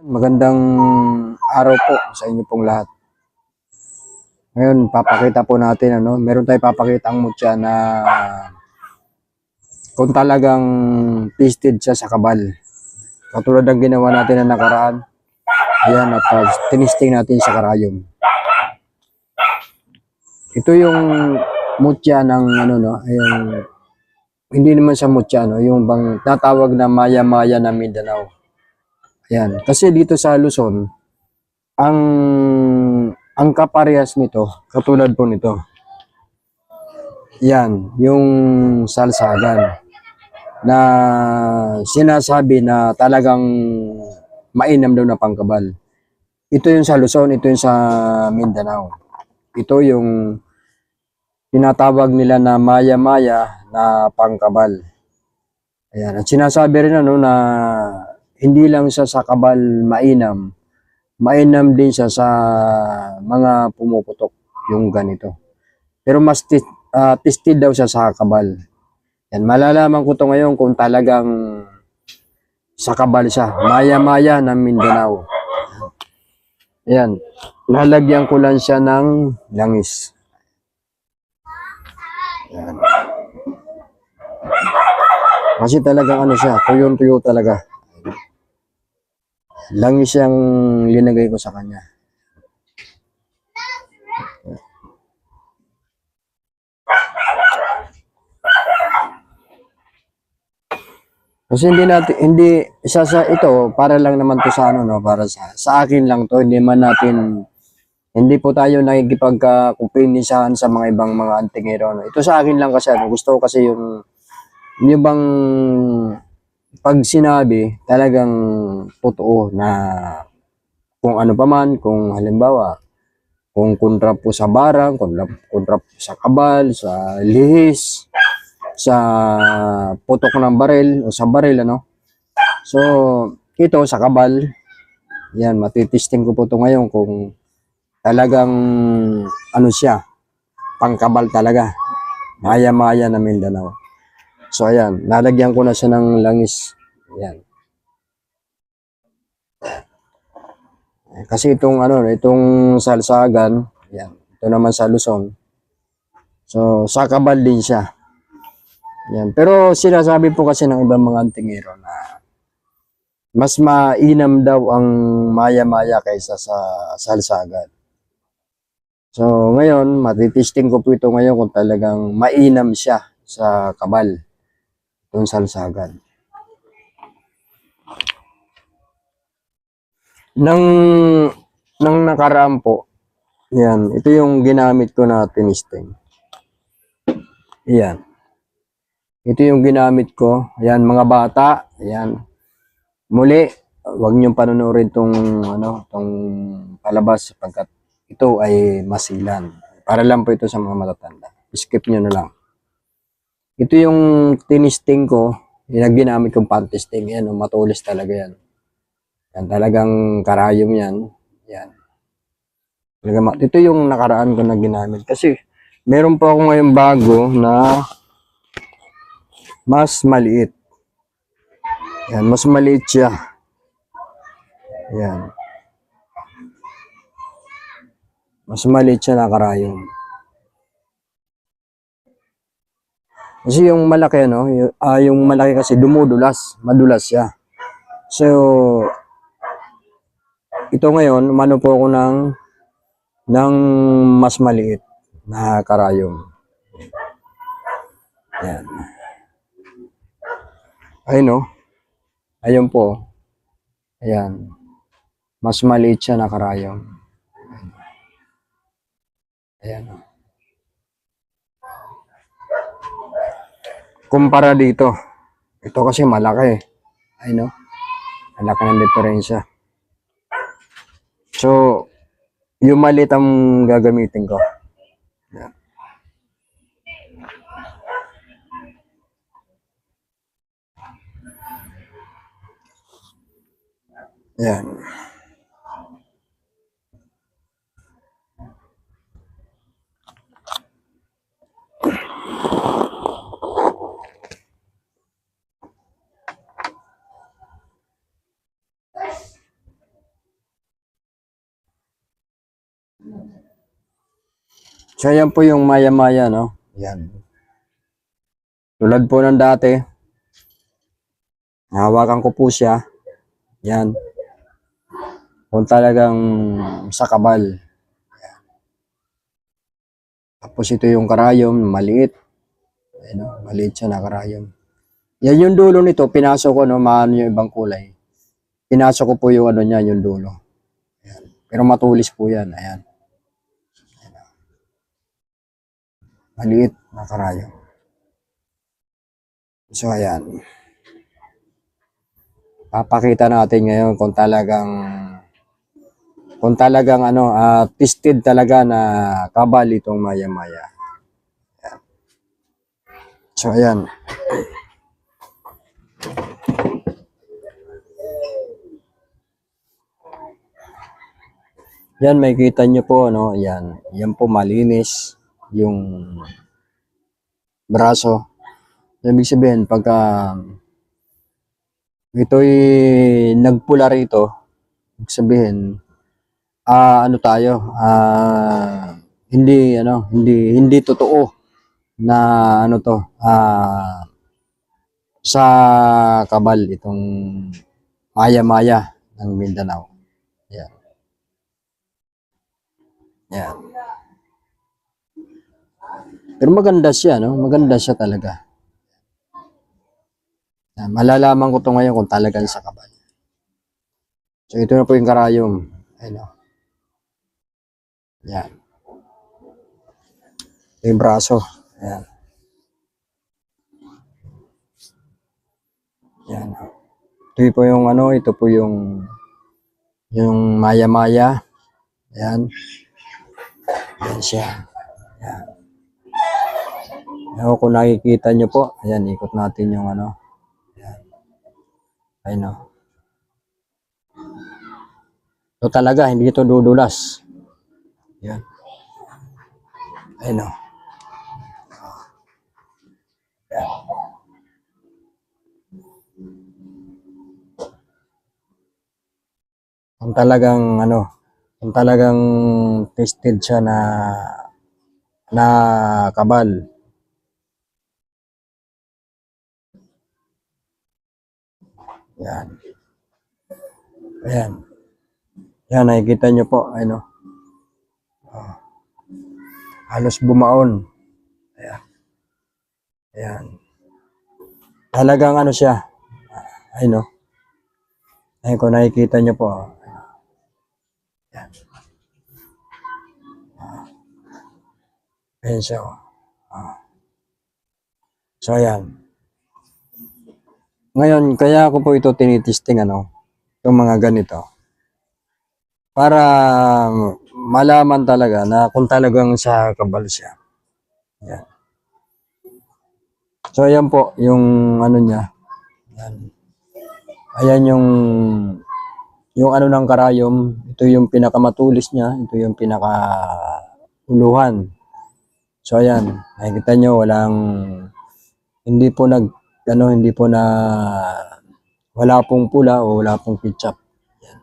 Magandang araw po sa inyo pong lahat. Ngayon, papakita po natin, ano, meron tayong papakita ang mutya na kung talagang tested siya sa kabal. Katulad ng ginawa natin na nakaraan. Ayan, at uh, tinisting natin sa karayom. Ito yung mutya ng ano no, yung hindi naman sa mutya no, yung bang tatawag na maya-maya na Mindanao. Ayan. Kasi dito sa Luzon, ang ang kaparehas nito, katulad po nito. Yan, yung salsagan na sinasabi na talagang mainam daw na pangkabal. Ito yung sa Luzon, ito yung sa Mindanao. Ito yung tinatawag nila na maya-maya na pangkabal. Ayan. At sinasabi rin ano na hindi lang siya sa kabal mainam, mainam din siya sa mga pumuputok yung ganito. Pero mas ah, tested daw siya sa kabal. Yan, malalaman ko to ngayon kung talagang sa kabal siya. Maya-maya ng Mindanao. Yan. Lalagyan ko lang siya ng langis. Yan. Kasi talagang ano siya, tuyong-tuyo talaga langis yung linagay ko sa kanya. Kasi hindi natin hindi isa sa ito para lang naman to sa ano no para sa sa akin lang to hindi man natin hindi po tayo nakikipagkumpinisahan sa mga ibang mga antingero no. Ito sa akin lang kasi ano gusto ko kasi yung yung bang pag sinabi, talagang totoo na kung ano pa man, kung halimbawa, kung kontra po sa barang, kontra, kontra po sa kabal, sa lihis, sa putok ng baril o sa baril, ano. So, ito sa kabal, yan, matitisting ko po ito ngayon kung talagang ano siya, pangkabal talaga. Maya-maya na Mindanao. So ayan, lalagyan ko na siya ng langis. Ayan. Kasi itong ano, itong salsagan, ayan, ito naman sa Luzon. So, sa kabal din siya. Ayan. Pero sinasabi po kasi ng ibang mga antingero na mas mainam daw ang maya-maya kaysa sa salsagan. So, ngayon, matitisting ko po ito ngayon kung talagang mainam siya sa kabal doon sa Alsagan. Nang nang nakaraan po, yan, ito yung ginamit ko na tinisting. Yan. Ito yung ginamit ko. Yan, mga bata. Yan. Muli, wag niyong panonoodin tong ano, tong palabas pagkat ito ay masilan. Para lang po ito sa mga matatanda. Skip niyo na lang. Ito yung tinisting ko, yung ginamit kong pan-testing. Yan, matulis talaga yan. Yan, talagang karayom yan. Yan. Talaga, ito yung nakaraan ko na ginamit. Kasi, meron pa ako ngayon bago na mas maliit. Yan, mas maliit siya. Yan. Mas maliit siya na karayom. Kasi yung malaki ano, yung, ah, yung malaki kasi dumudulas, madulas siya. So ito ngayon, mano po ako ng ng mas maliit na karayom. Ayan. Ayun no. Ayun po. Ayan. Mas maliit siya na karayom. Ayan. Ayan. Kumpara dito. Ito kasi malaki. Ay no? Malaki ng diferensya. So, yung maliit ang gagamitin ko. Yan. Yan. So, ayan po yung maya-maya, no? Yan. Tulad po ng dati, hawakan ko po siya. Yan. Kung talagang sa kabal. Yan. Tapos ito yung karayom, maliit. Ayan, no? maliit siya na karayom. Yan yung dulo nito, pinasok ko, no, maano yung ibang kulay. Pinasok ko po yung ano niya, yung dulo. Ayan. Pero matulis po yan, ayan. Maliit na karayom. So, ayan. Papakita natin ngayon kung talagang kung talagang ano, ah, tested talaga na kabal itong maya-maya. So, ayan. Yan, may kita nyo po, no? Yan. Yan po malinis yung braso. Ibig sabihin, pagka ito'y nagpula rito, ibig sabihin, ah ano tayo, ah hindi ano, hindi hindi totoo na ano to, ah sa kabal itong maya-maya ng Mindanao. Yan. Yan. Pero maganda siya, no? Maganda siya talaga. Yan, malalaman ko to ngayon kung talagang sa kabal. So, ito na po yung karayom. Ayun? Yan. Ito yung braso. Yan. Yan. Ito po yung ano, ito po yung yung maya-maya. Yan. Yan siya. Yan. Ewan kung nakikita nyo po. Ayan, ikot natin yung ano. Ayan. Ayun o. Ito talaga, hindi ito dudulas. Ayan. Ayun o. Ayan. Kung talagang ano, kung talagang tested siya na na kabal. Yan. Ayan. Yan, nakikita nyo po. Ano. Oh. Halos bumaon. Ayan. Ayan. Talagang ano siya. Ay no. Ayun kung nakikita nyo po. Ayan. Ah. Ayan siya. oh. So, ayan. Ngayon, kaya ako po ito tinitesting ano, yung mga ganito. Para malaman talaga na kung talagang sa kabal siya. Yan. So, ayan po, yung ano niya. Yan. Ayan yung yung ano ng karayom, ito yung pinakamatulis niya, ito yung pinaka uluhan. So, ayan, nakikita nyo, walang, hindi po nag, ano, hindi po na, wala pong pula o wala pong ketchup. Yan.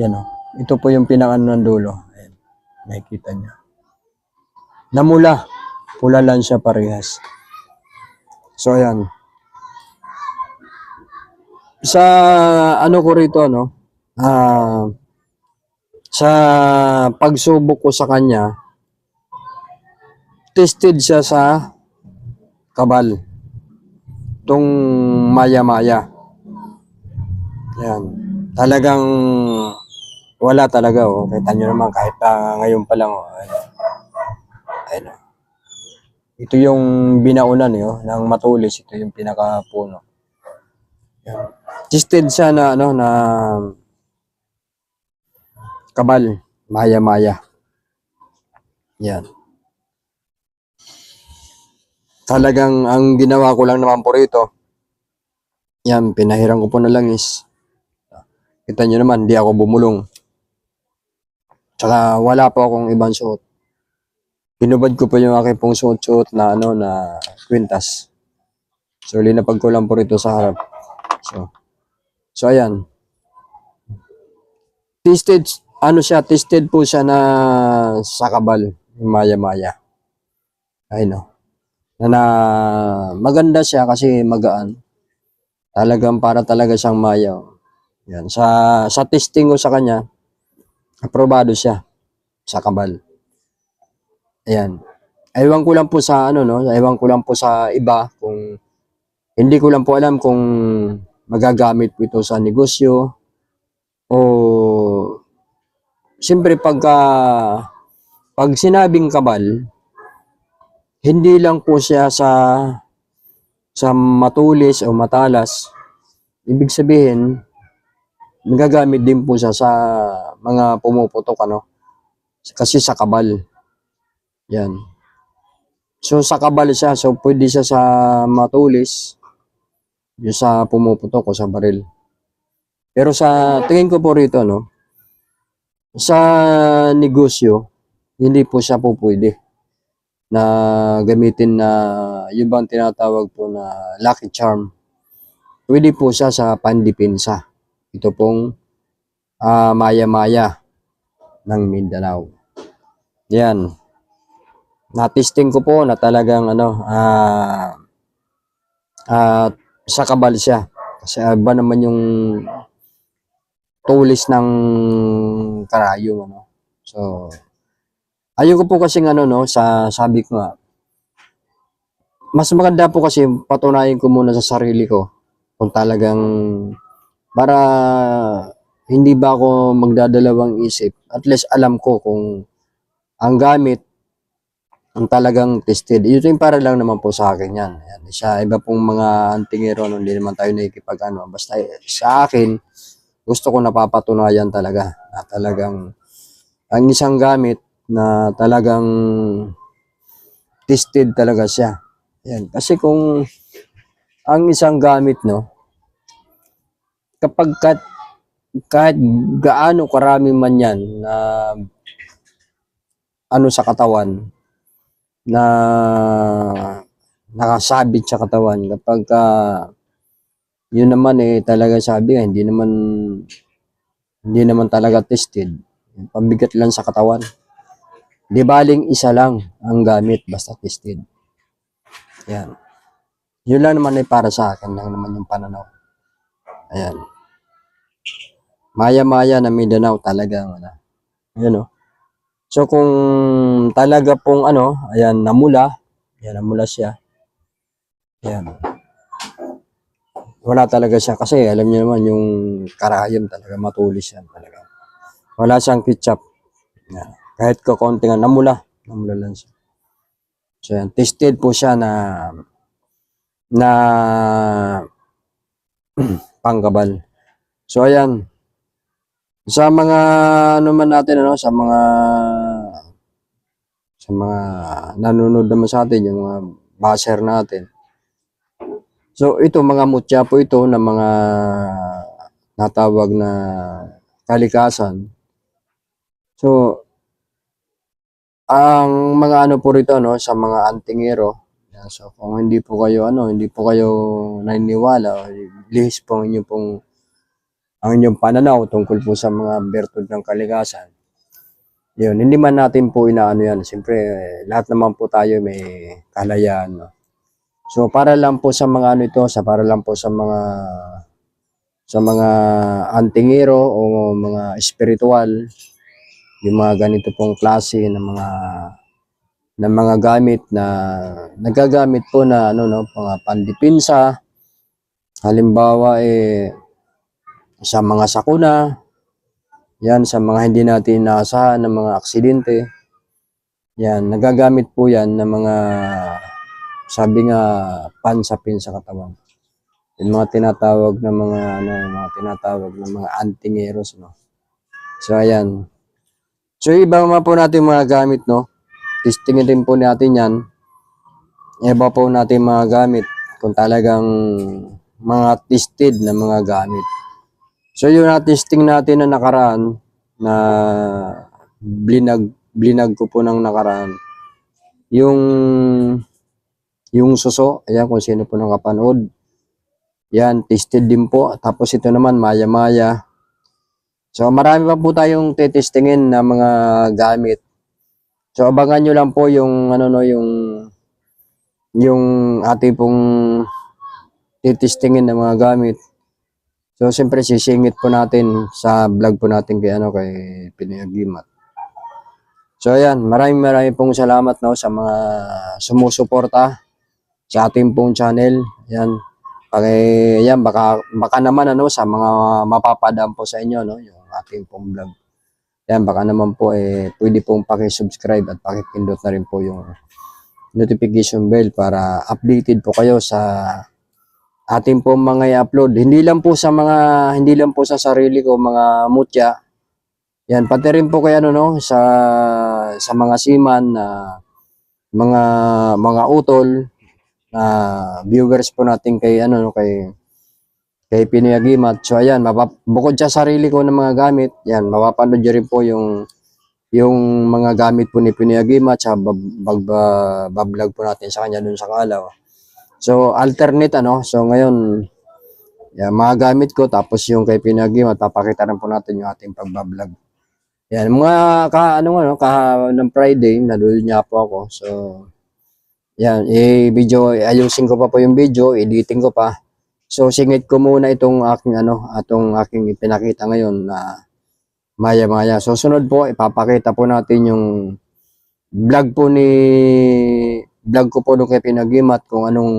Yan o. Ito po yung pinaka ng dulo. Ayan. Nakikita nyo. Namula. Pula lang siya parehas. So, ayan. Sa, ano ko rito, no? Ah, sa pagsubok ko sa kanya, tested siya sa kabal tong maya-maya. Yan. Talagang wala talaga oh. Kita nyo naman kahit ah, ngayon pa lang oh. Ayun. Ayun, oh. Ito yung binaunan eh, oh, ng matulis. Ito yung pinakapuno. Yan. Tested siya na ano na kabal, maya-maya. Yan. Talagang ang ginawa ko lang naman po rito, yan, pinahiram ko po na langis. Kita nyo naman, hindi ako bumulong. Tsaka wala po akong ibang suot. Pinubad ko po yung aking pong suot-suot na ano na kwintas. So, linapag ko lang po rito sa harap. So, so ayan. Tested, ano siya, tested po siya na sa kabal. maya-maya. Ay no. Na, na maganda siya kasi magaan. Talagang para talaga siyang maya. oh. Yan. Sa, sa testing ko sa kanya, aprobado siya sa kabal. Ayan. Ewan ko lang po sa ano no, ewan ko lang po sa iba kung hindi ko lang po alam kung magagamit po ito sa negosyo o siyempre pagka pag sinabing kabal hindi lang po siya sa sa matulis o matalas. Ibig sabihin nagagamit din po siya sa mga pumuputok ano? Kasi sa kabal. Yan. So sa kabal siya. So pwede siya sa matulis yung sa pumuputok o sa baril. Pero sa tingin ko po rito no sa negosyo hindi po siya po pwede na gamitin na yung bang tinatawag po na lucky charm. Pwede po siya sa pandipinsa ito pong ah, maya-maya ng Mindanao. Yan. Na-testing ko po na talagang ano ah ah, sa kabal siya. Kasi iba naman yung tulis ng karayom ano. So ayun ko po kasi ano no sa sabi ko nga mas maganda po kasi patunayan ko muna sa sarili ko kung talagang para hindi ba ako magdadalawang isip at least alam ko kung ang gamit ang talagang tested. Ito yung para lang naman po sa akin yan. yan. Sa iba pong mga antingero, no, hindi naman tayo nakikipag ano. Basta eh, sa akin, gusto ko napapatunayan talaga na talagang ang isang gamit na talagang tested talaga siya. Yan. Kasi kung ang isang gamit, no, kapag kahit, kahit gaano karami man yan na ano sa katawan, na nakasabit sa katawan kapag ka yun naman eh talaga sabi nga hindi naman hindi naman talaga tested pambigat lang sa katawan di baling isa lang ang gamit basta tested yan yun lang naman ay para sa akin lang naman yung pananaw ayan maya maya na Mindanao talaga ano yun oh So kung talaga pong ano, ayan, namula, ayan, namula siya. Ayan. Wala talaga siya kasi alam niyo naman yung karayom talaga matulis yan talaga. Wala siyang ketchup. Ayan. Kahit ko konti nga namula, namula lang siya. So ayan, tested po siya na na panggabal. So ayan, sa mga ano man natin ano sa mga sa mga nanonood naman sa atin yung mga baser natin so ito mga mutya po ito na mga natawag na kalikasan so ang mga ano po rito no sa mga antingero yan, so kung hindi po kayo ano hindi po kayo naniniwala lihis po ang pong ang inyong pananaw tungkol po sa mga bertud ng kalikasan. Yun, hindi man natin po inaano yan. Siyempre, lahat naman po tayo may kalayaan. No? So, para lang po sa mga ano ito, sa para lang po sa mga sa mga antingero o mga spiritual, yung mga ganito pong klase ng mga ng mga gamit na nagagamit po na ano no, mga pandipinsa. Halimbawa eh sa mga sakuna, yan, sa mga hindi natin inaasahan ng mga aksidente. Yan, nagagamit po yan ng mga, sabi nga, pansapin sa katawan. Yung mga tinatawag na mga, ano, mga tinatawag na mga antingeros, no. So, ayan. So, iba naman po natin mga gamit, no. Testingin din po natin yan. Iba po natin mga gamit kung talagang mga tested na mga gamit. So yung na-testing natin na nakaraan na blinag blinag ko po ng nakaraan yung yung suso, ayan kung sino po nakapanood. Yan, tested din po. Tapos ito naman, maya-maya. So marami pa po tayong tetestingin na mga gamit. So abangan nyo lang po yung ano no yung yung ating pong titistingin ng mga gamit. So siyempre sisingit po natin sa vlog po natin kay ano kay Pinoy Agimat. So ayan, maraming maraming pong salamat no sa mga sumusuporta sa ating pong channel. Ayan. Paki, ayan, baka, baka naman ano sa mga mapapadaan po sa inyo no yung ating pong vlog. Yan, baka naman po eh, pwede pong paki-subscribe at paki-pindot na rin po yung notification bell para updated po kayo sa ating pong mga i-upload. Hindi lang po sa mga, hindi lang po sa sarili ko, mga mutya. Yan, pati rin po kay ano no, sa, sa mga siman na mga, mga utol na viewers po natin kay ano no, kay kay Pinoy Agimat. So ayan, mapap- bukod sa sarili ko ng mga gamit, yan, mapapanood nyo rin po yung yung mga gamit po ni Pinoy Agimat sa bab, bab, ba- bablog po natin sa kanya dun sa Kalaw. So alternate ano, so ngayon yan, mga gamit ko tapos yung kay Pinoy Agimat, papakita rin po natin yung ating pagbablog. Yan, mga ka, ano ano, ka, ng Friday, nadulo niya po ako. So, yan, i-video, ayusin ko pa po yung video, editing ko pa. So singit ko muna itong aking ano, atong aking ipinakita ngayon na maya-maya. So sunod po ipapakita po natin yung vlog po ni vlog ko po nung kay Pinagimat kung anong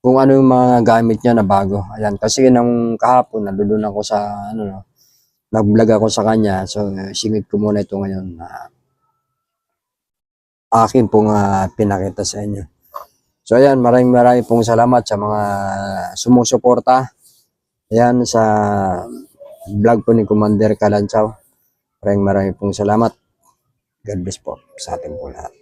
kung ano yung mga gamit niya na bago. Ayan, kasi nang kahapon nandoon ako sa ano no, nag-vlog ako sa kanya. So singit ko muna ito ngayon na akin pong ah, pinakita sa inyo. So ayan, maraming maraming pong salamat sa mga sumusuporta. Ayan sa vlog po ni Commander Kalanchaw. Maraming maraming pong salamat. God bless po sa ating po lahat.